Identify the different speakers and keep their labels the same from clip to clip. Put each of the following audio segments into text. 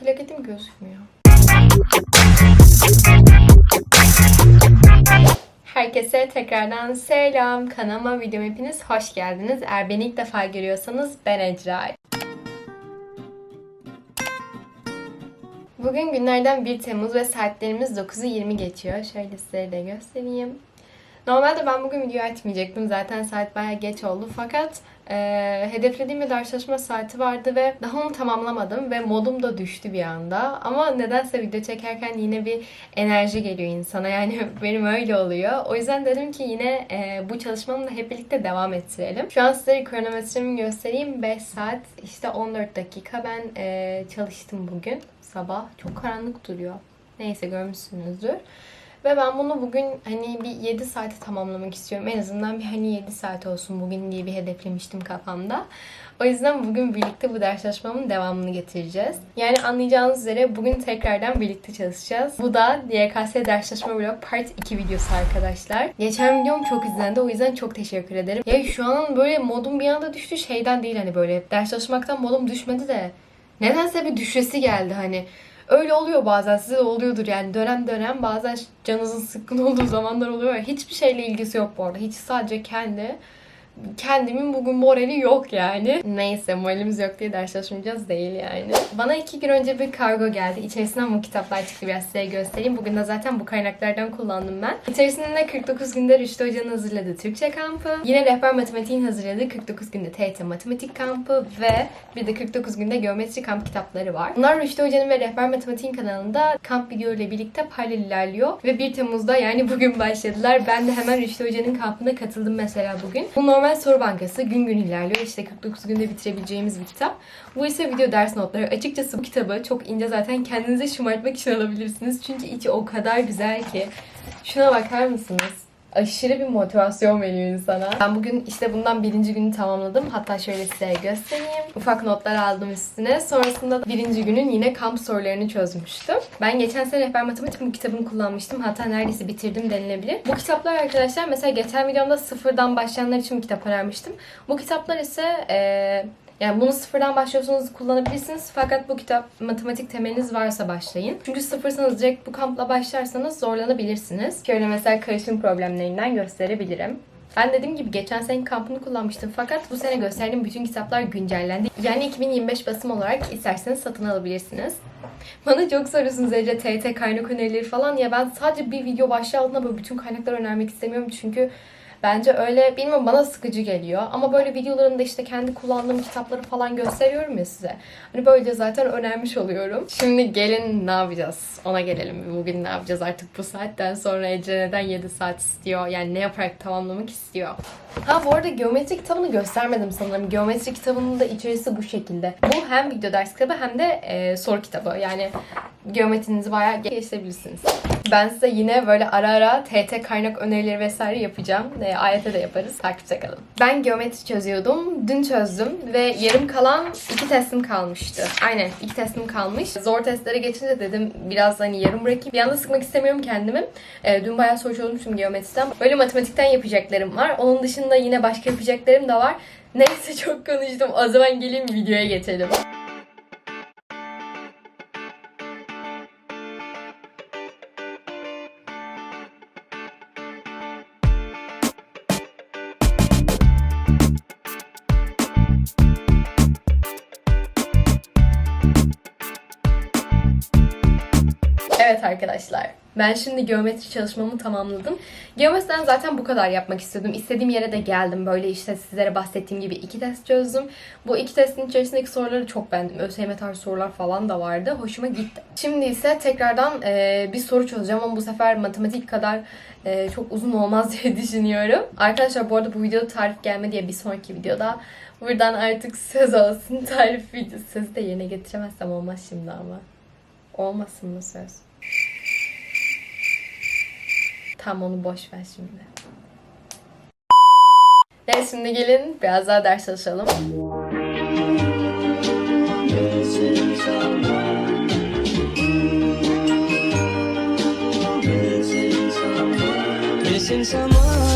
Speaker 1: Plaketim gözükmüyor. Herkese tekrardan selam. Kanalıma videom hepiniz hoş geldiniz. Eğer beni ilk defa görüyorsanız ben Ecra. Bugün günlerden 1 Temmuz ve saatlerimiz 9'u 20 geçiyor. Şöyle size de göstereyim. Normalde ben bugün video açmayacaktım. Zaten saat baya geç oldu. Fakat e, hedeflediğim bir ders çalışma saati vardı ve daha onu tamamlamadım ve modum da düştü bir anda. Ama nedense video çekerken yine bir enerji geliyor insana. Yani benim öyle oluyor. O yüzden dedim ki yine e, bu çalışmamı da hep birlikte devam ettirelim. Şu an size kronometremi göstereyim. 5 saat işte 14 dakika ben e, çalıştım bugün sabah. Çok karanlık duruyor. Neyse görmüşsünüzdür. Ve ben bunu bugün hani bir 7 saate tamamlamak istiyorum. En azından bir hani 7 saat olsun bugün diye bir hedeflemiştim kafamda. O yüzden bugün birlikte bu ders çalışmamın devamını getireceğiz. Yani anlayacağınız üzere bugün tekrardan birlikte çalışacağız. Bu da DYKS ders çalışma blog part 2 videosu arkadaşlar. Geçen videom çok izlendi o yüzden çok teşekkür ederim. Ya şu an böyle modum bir anda düştü şeyden değil hani böyle ders çalışmaktan modum düşmedi de nedense bir düşesi geldi hani. Öyle oluyor bazen size de oluyordur yani dönem dönem bazen canınızın sıkkın olduğu zamanlar oluyor. Hiçbir şeyle ilgisi yok bu arada. Hiç sadece kendi kendimin bugün morali yok yani. Neyse moralimiz yok diye ders çalışmayacağız değil yani. Bana iki gün önce bir kargo geldi. İçerisinden bu kitaplar çıktı biraz size göstereyim. Bugün de zaten bu kaynaklardan kullandım ben. İçerisinde 49 günde Rüştü Hoca'nın hazırladığı Türkçe kampı. Yine Rehber Matematiğin hazırladığı 49 günde TET Matematik kampı ve bir de 49 günde Geometri kamp kitapları var. Bunlar Rüştü Hoca'nın ve Rehber Matematiğin kanalında kamp video ile birlikte paralel ilerliyor. Ve 1 Temmuz'da yani bugün başladılar. Ben de hemen Rüştü Hoca'nın kampına katıldım mesela bugün. Bu normal Temel Soru Bankası gün gün ilerliyor. İşte 49 günde bitirebileceğimiz bir kitap. Bu ise video ders notları. Açıkçası bu kitabı çok ince zaten kendinize şımartmak için alabilirsiniz. Çünkü içi o kadar güzel ki. Şuna bakar mısınız? aşırı bir motivasyon veriyor insana. Ben bugün işte bundan birinci günü tamamladım. Hatta şöyle size göstereyim. Ufak notlar aldım üstüne. Sonrasında birinci günün yine kamp sorularını çözmüştüm. Ben geçen sene Rehber Matematik bu kitabını kullanmıştım. Hatta neredeyse bitirdim denilebilir. Bu kitaplar arkadaşlar mesela geçen videomda sıfırdan başlayanlar için bir kitap aramıştım. Bu kitaplar ise ee, yani bunu sıfırdan başlıyorsanız kullanabilirsiniz. Fakat bu kitap matematik temeliniz varsa başlayın. Çünkü sıfırsanız direkt bu kampla başlarsanız zorlanabilirsiniz. Şöyle mesela karışım problemlerinden gösterebilirim. Ben dediğim gibi geçen sene kampını kullanmıştım fakat bu sene gösterdiğim bütün kitaplar güncellendi. Yani 2025 basım olarak isterseniz satın alabilirsiniz. Bana çok soruyorsunuz Ece TYT kaynak önerileri falan ya ben sadece bir video başlığı altına böyle bütün kaynaklar önermek istemiyorum çünkü Bence öyle bilmiyorum bana sıkıcı geliyor. Ama böyle videolarımda işte kendi kullandığım kitapları falan gösteriyorum ya size. Hani böylece zaten önermiş oluyorum. Şimdi gelin ne yapacağız? Ona gelelim. Bugün ne yapacağız artık bu saatten sonra Ece neden 7 saat istiyor? Yani ne yaparak tamamlamak istiyor? Ha bu arada geometri kitabını göstermedim sanırım. Geometri kitabının da içerisi bu şekilde. Bu hem video ders kitabı hem de e, soru kitabı. Yani geometrinizi bayağı geliştirebilirsiniz. Ben size yine böyle ara ara TT kaynak önerileri vesaire yapacağım. Ee, e, AYT de yaparız. Takipte kalın. Ben geometri çözüyordum. Dün çözdüm ve yarım kalan iki testim kalmıştı. Aynen iki testim kalmış. Zor testlere geçince dedim biraz hani yarım bırakayım. Bir anda sıkmak istemiyorum kendimi. E, dün bayağı soru çözmüştüm geometriden. Böyle matematikten yapacaklarım var. Onun dışında yine başka yapacaklarım da var. Neyse çok konuştum. O zaman gelin videoya geçelim. arkadaşlar. Ben şimdi geometri çalışmamı tamamladım. Geometriden zaten bu kadar yapmak istiyordum. İstediğim yere de geldim. Böyle işte sizlere bahsettiğim gibi iki test çözdüm. Bu iki testin içerisindeki soruları çok beğendim. ÖSYM tarzı sorular falan da vardı. Hoşuma gitti. Şimdi ise tekrardan e, bir soru çözeceğim ama bu sefer matematik kadar e, çok uzun olmaz diye düşünüyorum. Arkadaşlar bu arada bu videoda tarif gelme diye bir sonraki videoda buradan artık söz olsun tarif videosu. Sözü de yerine getiremezsem olmaz şimdi ama. Olmasın mı söz? Tam onu boş ver şimdi. Neyse şimdi gelin biraz daha ders çalışalım.
Speaker 2: Missing someone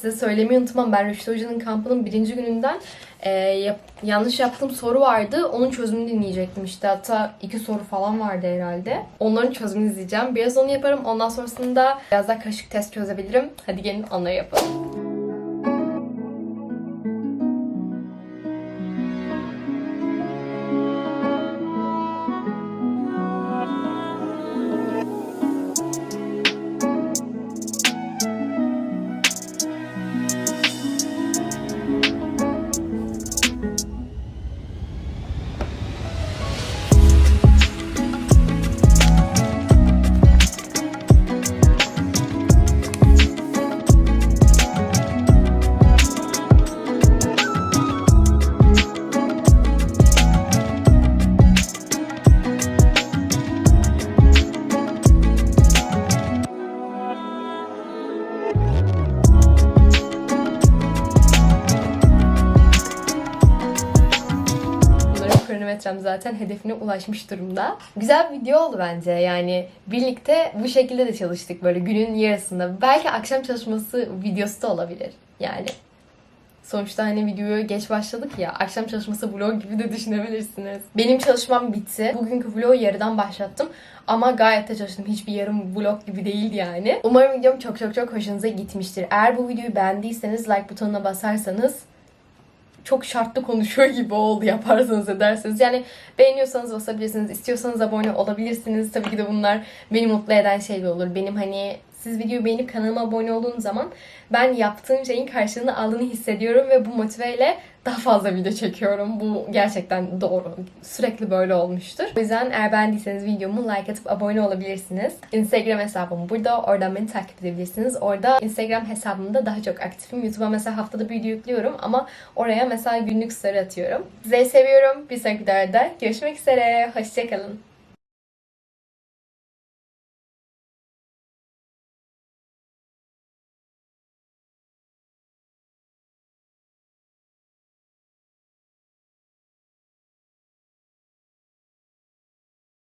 Speaker 1: size söylemeyi unutmam. Ben Rüştü Hoca'nın kampının birinci gününden e, yap- yanlış yaptığım soru vardı. Onun çözümünü dinleyecektim işte. Hatta iki soru falan vardı herhalde. Onların çözümünü izleyeceğim. Biraz onu yaparım. Ondan sonrasında biraz daha karışık test çözebilirim. Hadi gelin onları yapalım. Kronometrem zaten hedefine ulaşmış durumda. Güzel bir video oldu bence. Yani birlikte bu şekilde de çalıştık böyle günün yarısında. Belki akşam çalışması videosu da olabilir. Yani Sonuçta hani videoya geç başladık ya. Akşam çalışması vlog gibi de düşünebilirsiniz. Benim çalışmam bitti. Bugünkü vlogu yarıdan başlattım. Ama gayet de çalıştım. Hiçbir yarım vlog gibi değildi yani. Umarım videom çok çok çok hoşunuza gitmiştir. Eğer bu videoyu beğendiyseniz like butonuna basarsanız çok şartlı konuşuyor gibi oldu yaparsanız ederseniz. Yani beğeniyorsanız basabilirsiniz, istiyorsanız abone olabilirsiniz. Tabii ki de bunlar beni mutlu eden şeyler olur. Benim hani siz videoyu beğenip kanalıma abone olduğunuz zaman ben yaptığım şeyin karşılığını aldığını hissediyorum ve bu motiveyle daha fazla video çekiyorum. Bu gerçekten doğru. Sürekli böyle olmuştur. O yüzden eğer beğendiyseniz videomu like atıp abone olabilirsiniz. Instagram hesabım burada. Oradan beni takip edebilirsiniz. Orada Instagram hesabımda daha çok aktifim. YouTube'a mesela haftada bir video yüklüyorum ama oraya mesela günlük story atıyorum. Sizleri seviyorum. Bir sonraki videoda görüşmek üzere. Hoşçakalın.